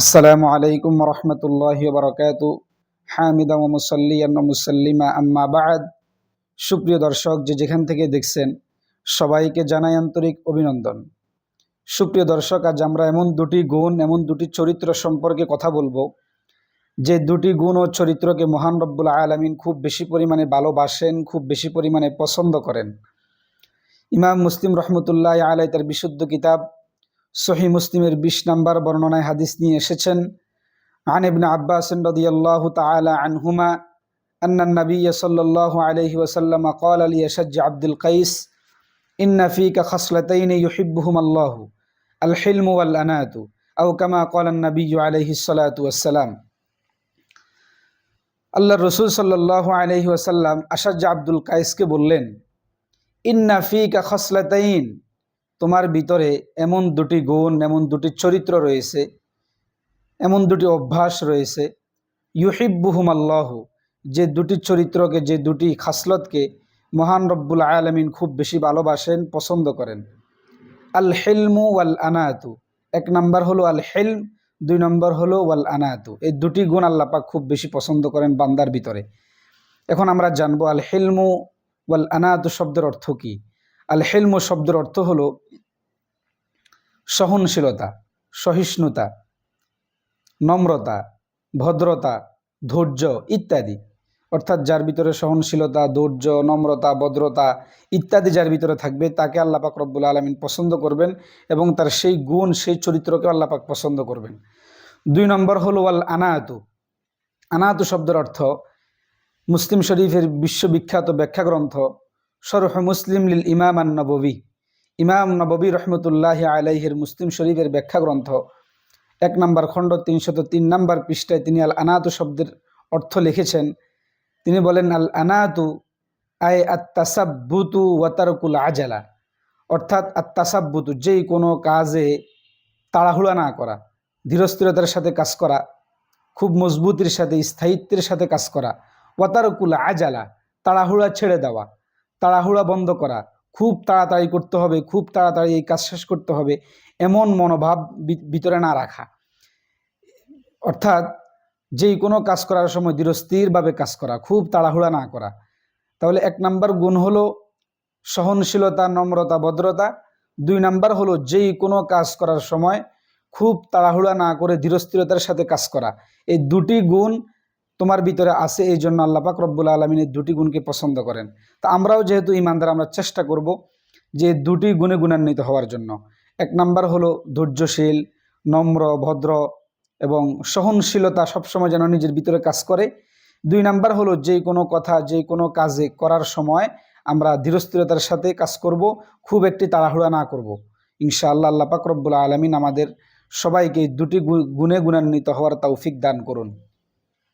আসসালামু আলাইকুম রহমতুল্লাহ বরকাত হামিদা ও মুসল্লিয়ান ও মুসল্লিমা আম্মা বাদ। সুপ্রিয় দর্শক, যে যেখান থেকে দেখছেন, সবাইকে জানাই আন্তরিক অভিনন্দন। সুপ্রিয় দর্শক, আজ আমরা এমন দুটি গুণ, এমন দুটি চরিত্র সম্পর্কে কথা বলব। যে দুটি গুণ ও চরিত্রকে মহান রব্বুল আলমিন খুব বেশি পরিমাণে ভালোবাসেন, খুব বেশি পরিমাণে পছন্দ করেন। ইমাম মুসলিম রহমতুল্লাহ আলাই তার বিশুদ্ধ কিতাব সহি মুসলিমের বিশ নম্বর বর্ণনায় হাদিস নিয়ে এসেছেন عن ابن عباس رضي الله تعالى عنهما أن النبي صلى الله عليه وسلم قال ليشج عبد القيس إن فيك خصلتين يحبهما الله الحلم والأنات أو كما قال النبي عليه الصلاة والسلام আল্লাহ রসুল সাল্লাহ আলহি ওয়াসাল্লাম আসাজ্জা আব্দুল কায়েসকে বললেন ইন্না ফিকা খসলাতাইন তোমার ভিতরে এমন দুটি গুণ, এমন দুটি চরিত্র রয়েছে, এমন দুটি অভ্যাস রয়েছে। ইউহিব্বুহুম আল্লাহ যে দুটি চরিত্রকে, যে দুটি খাসলতকে মহান রব্বুল আলমিন খুব বেশি ভালোবাসেন, পছন্দ করেন। আল হেলমু ওয়াল আনাতু এক নম্বর হলো আল হেলম দুই নম্বর হলো ওয়াল আনাতু এই দুটি গুণ আল্লাপাক খুব বেশি পছন্দ করেন বান্দার ভিতরে। এখন আমরা জানব আল হেলমু ওয়াল আনাতু শব্দের অর্থ কী? আল হেলমু শব্দের অর্থ হলো সহনশীলতা, সহিষ্ণুতা, নম্রতা, ভদ্রতা, ধৈর্য ইত্যাদি। অর্থাৎ যার ভিতরে সহনশীলতা, ধৈর্য, নম্রতা, ভদ্রতা ইত্যাদি যার ভিতরে থাকবে, তাকে আল্লাপাক রব্বুল আলমিন পছন্দ করবেন এবং তার সেই গুণ, সেই চরিত্রকে আল্লাপাক পছন্দ করবেন। দুই নম্বর হলো আল আনায়াতু আনায়াতু শব্দের অর্থ মুসলিম শরীফের বিশ্ববিখ্যাত ব্যাখ্যা গ্রন্থ সরহ মুসলিম লিল ইমাম আন নবী ইমাম নবী রহমতুল্লাহ আলাইহের মুসলিম শরীফের ব্যাখ্যা গ্রন্থ এক নম্বর খণ্ড তিনশত তিন নম্বর পৃষ্ঠায় তিনি আল আনাতু শব্দের অর্থ লিখেছেন। তিনি বলেন আল আনাতু আয় আত্মাসাব্বুতু ওয়াতারকুল আজালা। অর্থাৎ আত্মাসাব্বুতু যেই কোনো কাজে তাড়াহুড়া না করা, ধীরস্থিরতার সাথে কাজ করা, খুব মজবুতির সাথে, স্থায়িত্বের সাথে কাজ করা। ওয়াতারকুল আজালা, তাড়াহুড়া ছেড়ে দেওয়া। তাড়াহুড়া বন্ধ করা। খুব তাড়াতাড়ি করতে হবে, খুব তাড়াতাড়ি এই কাজ শেষ করতে হবে, এমন মনোভাব ভিতরে না রাখা। অর্থাৎ যেই কোনো কাজ করার সময় দৃঢ়স্থিরভাবে কাজ করা, খুব তাড়াহুড়া না করা। তাহলে এক নাম্বার গুণ হলো সহনশীলতা, নম্রতা, ভদ্রতা। দুই নাম্বার হলো যেই কোনো কাজ করার সময় খুব তাড়াহুড়া না করে দৃঢ়স্থিরতার সাথে কাজ করা। এই দুটি গুণ তোমার ভিতরে আছে এই জন্য আল্লাপাক রব্বুল আলমিনের দুটি গুণকে পছন্দ করেন। তা আমরাও যেহেতু ইমানদার, আমরা চেষ্টা করব যে দুটি গুণে গুণান্বিত হওয়ার জন্য। এক নাম্বার হলো ধৈর্যশীল, নম্র, ভদ্র এবং সহনশীলতা সবসময় যেন নিজের ভিতরে কাজ করে। দুই নাম্বার হলো যে কোনো কথা, যে কোনো কাজে করার সময় আমরা ধীরস্থিরতার সাথে কাজ করব, খুব একটি তাড়াহুড়া না করব। ইনশাআল্লাহ আল্লাহ রব্বুল আলমিন আমাদের সবাইকে দুটি গুণে গুণান্বিত হওয়ার তৌফিক দান করুন।